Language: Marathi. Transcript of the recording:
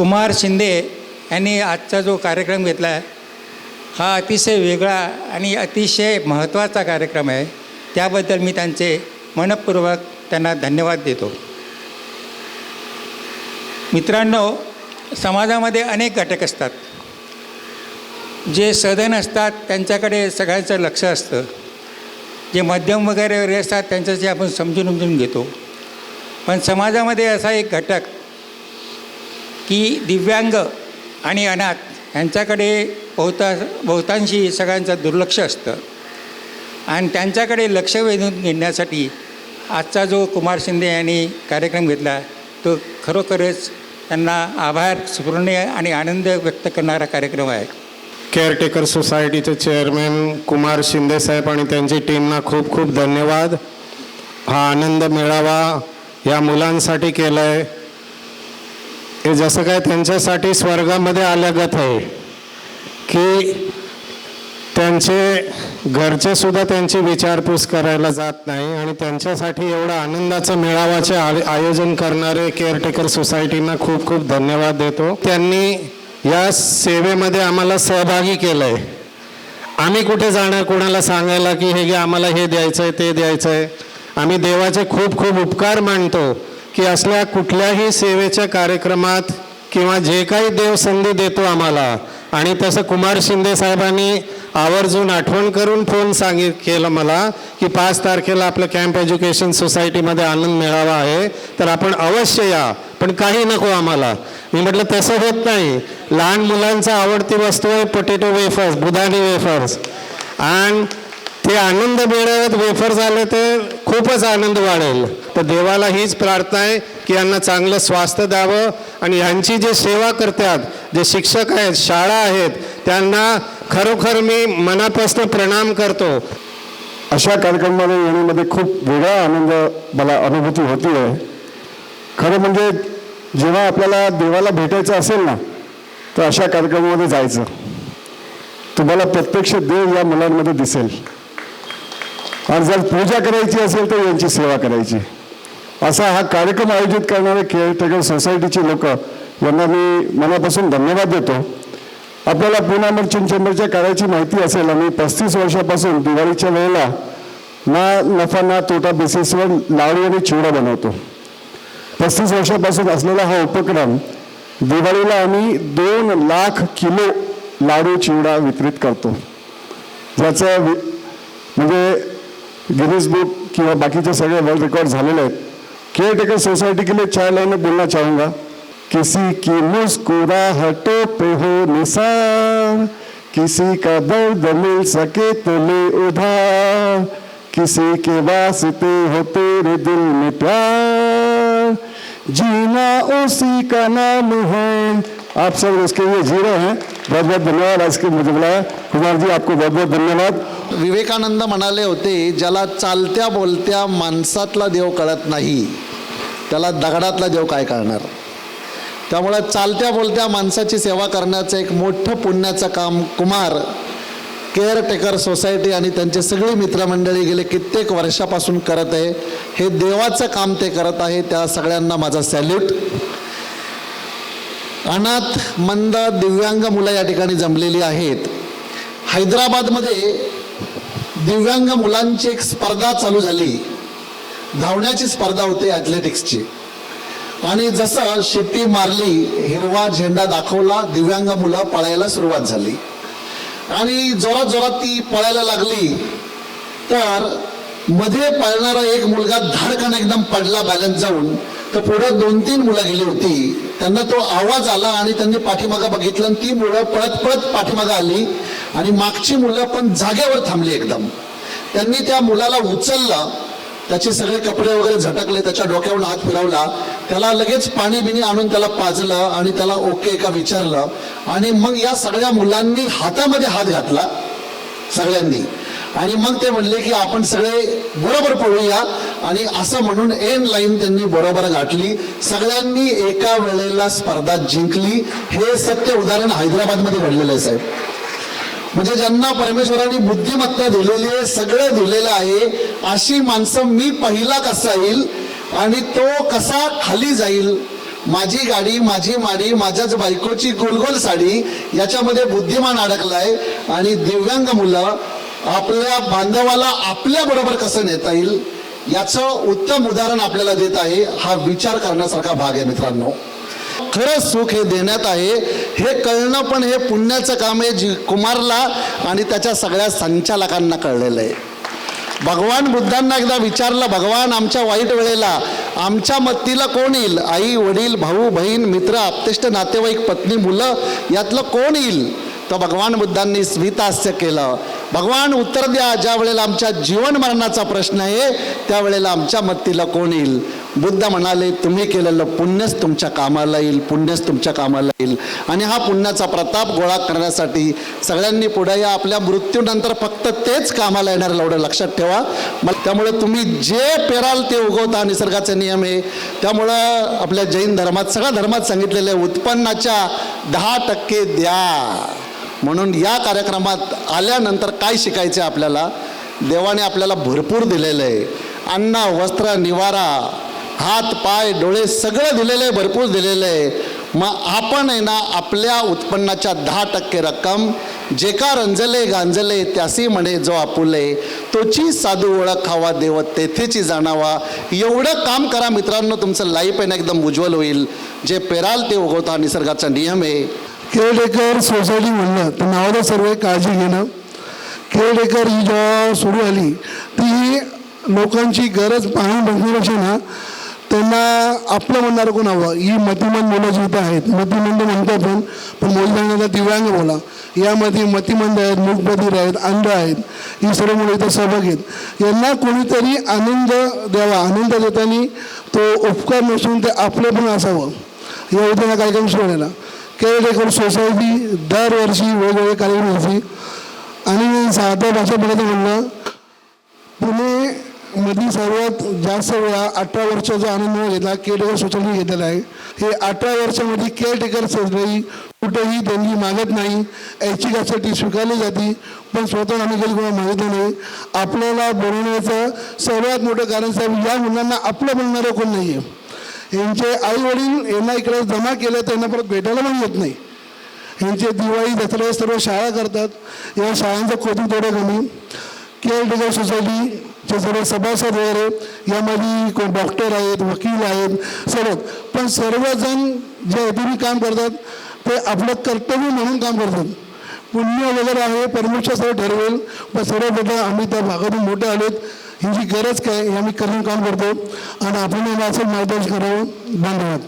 कुमार शिंदे यांनी आजचा जो कार्यक्रम घेतला आहे हा अतिशय वेगळा आणि अतिशय महत्त्वाचा कार्यक्रम आहे. त्याबद्दल मी त्यांचे मनपूर्वक त्यांना धन्यवाद देतो. मित्रांनो समाजामध्ये अनेक घटक असतात. जे सदन असतात त्यांच्याकडे सगळ्यांचं लक्ष असतं. जे मध्यम वगैरे वगैरे असतात त्यांच्याशी आपण समजून उमजून घेतो. पण समाजामध्ये असा एक घटक की दिव्यांग आणि अनाथ यांच्याकडे बहुता बहुतांशी सगळ्यांचं दुर्लक्ष असतं. आणि त्यांच्याकडे लक्ष वेधून घेण्यासाठी आजचा जो कुमार शिंदे यांनी कार्यक्रम घेतला तो खरोखरच त्यांना आभार स्फुरणे आणि आनंद व्यक्त करणारा कार्यक्रम आहे. केअरटेकर सोसायटीचे चेअरमॅन कुमार शिंदेसाहेब आणि त्यांची टीमना खूप खूप धन्यवाद. हा आनंद मेळावा या मुलांसाठी केला आहे हे जसं काय त्यांच्यासाठी स्वर्गामध्ये आल्यागत आहे की त्यांचे घरचे सुद्धा त्यांची विचारपूस करायला जात नाही आणि त्यांच्यासाठी एवढा आनंदाचं मेळावाचे आय- आयोजन करणारे केअरटेकर सोसायटींना खूप खूप धन्यवाद देतो. त्यांनी या सेवेमध्ये आम्हाला सहभागी केलं आहे आम्ही कुठे जाणार कोणाला सांगायला की हे आम्हाला हे द्यायचं आहे ते द्यायचं आहे आम्ही देवाचे खूप खूप उपकार मानतो. की असल्या कुठल्याही सेवेच्या कार्यक्रमात किंवा जे काही देव संधी देतो आम्हाला आणि तसं कुमार शिंदे साहेबांनी आवर्जून आठवण करून फोन सांगित केलं मला की पाच तारखेला आपलं कॅम्प एज्युकेशन सोसायटीमध्ये आनंद मिळावा आहे तर आपण अवश्य या पण काही नको आम्हाला. मी म्हटलं तसं होत नाही. लहान मुलांचा आवडती वस्तू आहे पोटॅटो वेफर्स बुधानी वेफर्स आणि ते आनंद मिळत वेफर झाले ते खूपच आनंद वाढेल. तर देवाला हीच प्रार्थना आहे की यांना चांगलं स्वास्थ्य द्यावं आणि ह्यांची जे सेवा करतात जे शिक्षक आहेत शाळा आहेत त्यांना खरोखर मी मनापासून प्रणाम करतो. अशा कार्यक्रमामध्ये येण्यामध्ये खूप वेगळा आनंद मला अनुभूती होती आहे. खरं म्हणजे जेव्हा आपल्याला देवाला भेटायचं असेल ना तर अशा कार्यक्रमामध्ये जायचं. तुम्हाला प्रत्यक्ष देव या मुलांमध्ये दिसेल. आणि जर पूजा करायची असेल तर यांची सेवा करायची. असा हा कार्यक्रम आयोजित करणारे केअरटेकर सोसायटीचे लोक यांना मी मनापासून धन्यवाद देतो. आपल्याला पुन्हा मर्चंट चेंबरच्या कार्याची माहिती असेल आणि पस्तीस वर्षापासून दिवाळीच्या वेळेला ना नफा ना तोटा बेसिसवर लाडू आणि चिवडा बनवतो. पस्तीस वर्षापासून असलेला हा उपक्रम दिवाळीला आम्ही दोन लाख किलो लाडू चिवडा वितरित करतो. ज्याचं वि- म्हणजे गिनीज बुक किंवा बाकीचे सगळे वर्ल्ड रेकॉर्ड झालेले सोसाइटी के लिए चार लाइनें बोलना चाहूँगा. किसी की मुस्कुराहटों पे हो निसार किसी का दर्द मिल सके तो ले उधार, किसी के वास्ते हो तेरे दिल में प्यार। जीना उसी का नाम है। आप सब उसके लिए जी रहे हैं। बहुत बहुत धन्यवाद। आज के मुझे बुलाया। कुमार जी, आपको बहुत बहुत धन्यवाद। विवेकानंद म्हणाले होते ज्याला चालत्या बोलत्या माणसातला देव कळत नाही त्याला दगडातला देव काय कळणार त्यामुळे चालत्या बोलत्या माणसाची सेवा करण्याचं एक मोठं पुण्याचं काम कुमार केअरटेकर सोसायटी आणि त्यांचे सगळी मित्रमंडळी गेले कित्येक वर्षापासून करत आहे. हे देवाचं काम ते करत आहे त्या सगळ्यांना माझा सॅल्यूट अनाथ मंद दिव्यांग मुलं या ठिकाणी जमलेली आहेत. हैदराबादमध्ये दिव्यांग मुलांची एक स्पर्धा चालू झाली. धावण्याची स्पर्धा होती ॲथलेटिक्सची आणि जसं शिट्टी मारली हिरवा झेंडा दाखवला दिव्यांग मुलं पळायला सुरुवात झाली. आणि जोरात जोरात ती पळायला लागली तर मध्ये पळणारा एक मुलगा धाडकन एकदम पडला बॅलन्स जाऊन. तर पुढे दोन तीन मुलं गेली होती. त्यांना तो आवाज आला आणि त्यांनी पाठीमागं बघितलं आणि ती मुलं पळत पळत पाठीमागं आली. आणि मागची मुलं पण जागेवर थांबली एकदम. त्यांनी त्या मुलाला उचललं त्याचे सगळे कपडे वगैरे झटकले त्याच्या डोक्यावरून हात फिरवला. त्याला लगेच पाणी बिणी आणून त्याला पाजलं आणि त्याला ओके का विचारलं. आणि मग या सगळ्या मुलांनी हातामध्ये हात घातला. सगळ्यांनी. आणि मग ते म्हणले की आपण सगळे बरोबर पळूया. आणि असं म्हणून एन लाईन त्यांनी बरोबर गाठली. सगळ्यांनी एका वेळेला स्पर्धा जिंकली. हे सत्य उदाहरण हैदराबादमध्ये घडलेलं आहे साहेब. म्हणजे ज्यांना परमेश्वराने बुद्धिमत्ता दिलेली आहे सगळं दिलेलं आहे अशी माणसं मी पहिला कसा येईल आणि तो कसा खाली जाईल? माझी गाडी माझी माडी माझ्याच बायकोची गोलगोल साडी याच्यामध्ये बुद्धिमान अडकलाय आणि दिव्यांग मुलं आपल्या बांधवाला आपल्या बरोबर कसं नेता येईल? याचं उत्तम उदाहरण आपल्याला देत आहे हा विचार करण्यासारखा भाग आहे मित्रांनो. खरंच सुख हे देण्यात आहे. हे कळणं पण हे पुण्याचं काम आहे जी कुमारला आणि त्याच्या सगळ्या संचालकांना कळलेलं आहे. भगवान बुद्धांना एकदा विचारलं भगवान आमच्या वाईट वेळेला आमच्या मत्तीला कोण येईल? आई वडील भाऊ बहीण मित्र आप्तेष्ट नातेवाईक पत्नी मुलं यातलं कोण येईल? तर भगवान बुद्धांनी स्मितास्य केलं. भगवान उत्तर द्या ज्या वेळेला आमच्या जीवन मरणाचा प्रश्न आहे त्यावेळेला आमच्या मत्तीला कोण येईल? बुद्ध म्हणाले तुम्ही केलेलं पुण्यच तुमच्या कामाला येईल पुण्यच तुमच्या कामाला येईल. आणि हा पुण्याचा प्रताप गोळा करण्यासाठी सगळ्यांनी पुढे या. आपल्या मृत्यूनंतर फक्त तेच कामाला येणार एवढं लक्षात ठेवा. मग त्यामुळे तुम्ही जे पेराल ते उगवता निसर्गाचे नियम आहे त्यामुळं आपल्या जैन धर्मात सगळ्या धर्मात सांगितलेलं आहे उत्पन्नाच्या दहा टक्के द्या. म्हणून या कार्यक्रमात आल्यानंतर काय शिकायचं आहे आपल्याला? देवाने आपल्याला भरपूर दिलेलं आहे. अन्न वस्त्र निवारा हात पाय डोळे सगळं दिलेलं आहे भरपूर दिलेलं आहे. मग आपण आहे ना आपल्या उत्पन्नाच्या दहा टक्के रक्कम जे का रंजले गांजले त्यासी म्हणे जो आपुले तोची साधू ओळख खावा देव तेथेची जाणावा. एवढं काम करा मित्रांनो तुमचं लाईफ आहे ना एकदम उज्ज्वल होईल. जे पेराल ते उगवता निसर्गाचा नियम आहे. केळडेकर सोसायटी म्हणलं तर नावाला सर्व काळजी घेणं केळडेकर ही जेव्हा सुरू आली ती लोकांची गरज पाहून बघण्यापेक्षा ना त्यांना आपलं म्हणणारं कोण हवं? ही मतिमंद मुलं जी इथं आहेत मतिमंद म्हणतो पण पण मोलदाण्याला दिव्यांग बोला. यामध्ये मतिमंद आहेत मूकबधीर आहेत अंध आहेत ही सर्व मुलं इथं सहभाग आहेत. यांना कोणीतरी आनंद द्यावा आनंद देताना तो उपकार नसून ते आपलं पण असावं. या उद्या कार्यक्रम सुरू झालेला. केअरटेकर सोसायटी दरवर्षी वेगवेगळे कार्यक्रम होते. आणि साध्या भाषा बोलायचं म्हणणं पुणे सर्वात जास्त वेळा अठरा वर्षाचा अनुभव घेतला केअरटेकर सोसायटी घेतलेला आहे. हे अठरा वर्षामध्ये केअरटेकर सोसायटी कुठेही देणगी मागत नाही ऐच्छिकासाठी स्वीकारली जाते पण स्वतः आम्ही कधी कोणा मागितलं नाही. आपल्याला बनवण्याचं सर्वात मोठं कारण साहेब या मुलांना आपलं बनणारं कोण नाही आहे यांचे आई वडील यांना इकडे जमा केलं त्यांना परत भेटायला पण येत नाही. यांचे दिवाळी दसरा सर्व शाळा करतात. या शाळांचं कौतुक थोडं कमी. केअरटेकर सोसायटीचे सर्व सभासद वगैरे यामध्ये कोण डॉक्टर आहेत वकील आहेत सर्व. पण सर्वजण जे हेतूने काम करतात ते आपलं कर्तव्य म्हणून काम करतात. पुण्य वगैरे आहे परमेश्वर सर्व ठरवेल. पण सर्वप्रथम आम्ही त्या भागातून मोठे आलेत. ही जी गरज काय हे आम्ही करून काम करतो. आणि आपण असं मार्गदर्शन करावं. धन्यवाद.